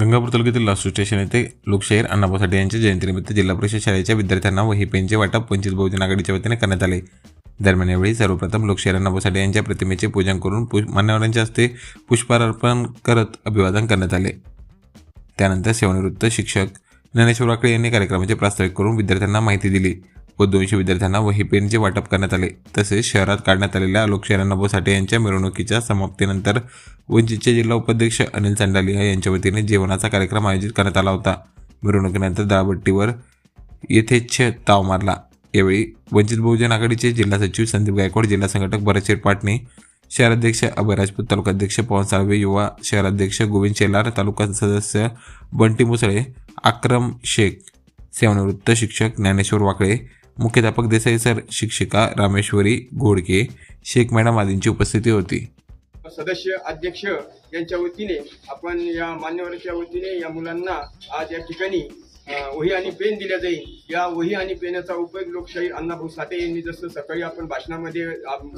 गंगापूर तालुक्यातील लासू स्टेशन येथे लोकशाहीर अण्णाभाऊ साठे यांच्या जयंतीनिमित्त जिल्हा परिषद शाळेच्या विद्यार्थ्यांना वही पेनचे वाटप वंचित बहुजन आघाडीच्या वतीने करण्यात आले. दरम्यान यावेळी सर्वप्रथम लोकशाहीर अण्णाभाऊ साठे यांच्या प्रतिमेचे पूजन करून पुष मान्यवरांच्या हस्ते पुष्पहार अर्पण करत अभिवादन करण्यात आले. त्यानंतर सेवानिवृत्त शिक्षक ज्ञानेश्वर वाकडे यांनी कार्यक्रमाचे प्रास्ताविक करून विद्यार्थ्यांना माहिती दिली. व दोनशे विद्यार्थ्यांना वही पेनचे वाटप करण्यात आले. तसेच शहरात काढण्यात आलेल्या लोकशाहीर अण्णाभाऊ साठे यांच्या मिरवणुकीच्या समाप्तीनंतर वंचितचे जिल्हा उपाध्यक्ष अनिल चांडालिया यांच्या वतीने जेवणाचा कार्यक्रम आयोजित करण्यात आला होता. मिरवणुकीनंतर दाळबट्टीवर यथेच्छ ताव मारला. यावेळी वंचित बहुजन आघाडीचे जिल्हा सचिव संदीप गायकवाड जिल्हा संघटक भरत पाटणे शहराध्यक्ष अभय राजपूत तालुकाध्यक्ष पवन साळवे युवा शहराध्यक्ष गोविंद शेलार तालुका सदस्य बंटी मुसळे अक्रम शेख सेवानिवृत्त शिक्षक ज्ञानेश्वर वाकळे मुख्याध्यापक देसाई सर शिक्षिका रामेश्वरी घोडके शेख मॅडम आदींची उपस्थिती होती. सदस्य अध्यक्ष यांच्या वतीने आपण या मान्यवरांच्या वतीने या मुलांना आज या ठिकाणी वही आणि पेन दिल्या जाईल. या वही आणि पेनाचा उपयोग लोकशाही अण्णाभाऊ साठे यांनी जसं सकाळी आपण भाषणामध्ये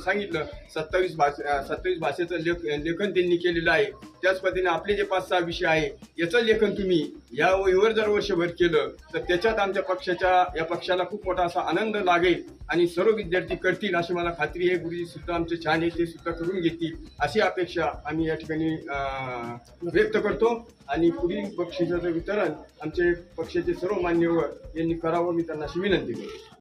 सांगितलं सत्तावीस भाष सत्तावीस भाषेचं लेख लेखन त्यांनी केलेलं आहे. त्याच पद्धतीने आपले जे पाच सहा विषय आहे याचं लेखन तुम्ही या वहीवर जर वर्षभर केलं तर त्याच्यात आमच्या पक्षाच्या या पक्षाला खूप मोठा असा आनंद लागेल आणि सर्व विद्यार्थी करतील अशी मला खात्री आहे. गुरुजी सुद्धा आमचे छान आहे ते सुद्धा करून घेतील अशी अपेक्षा आम्ही या ठिकाणी व्यक्त करतो. आणि पुढील बक्षिसाचं वितरण आमचे पक्षाचे सर्व मान्यवर यांनी करावं मी त्यांना अशी विनंती करतो.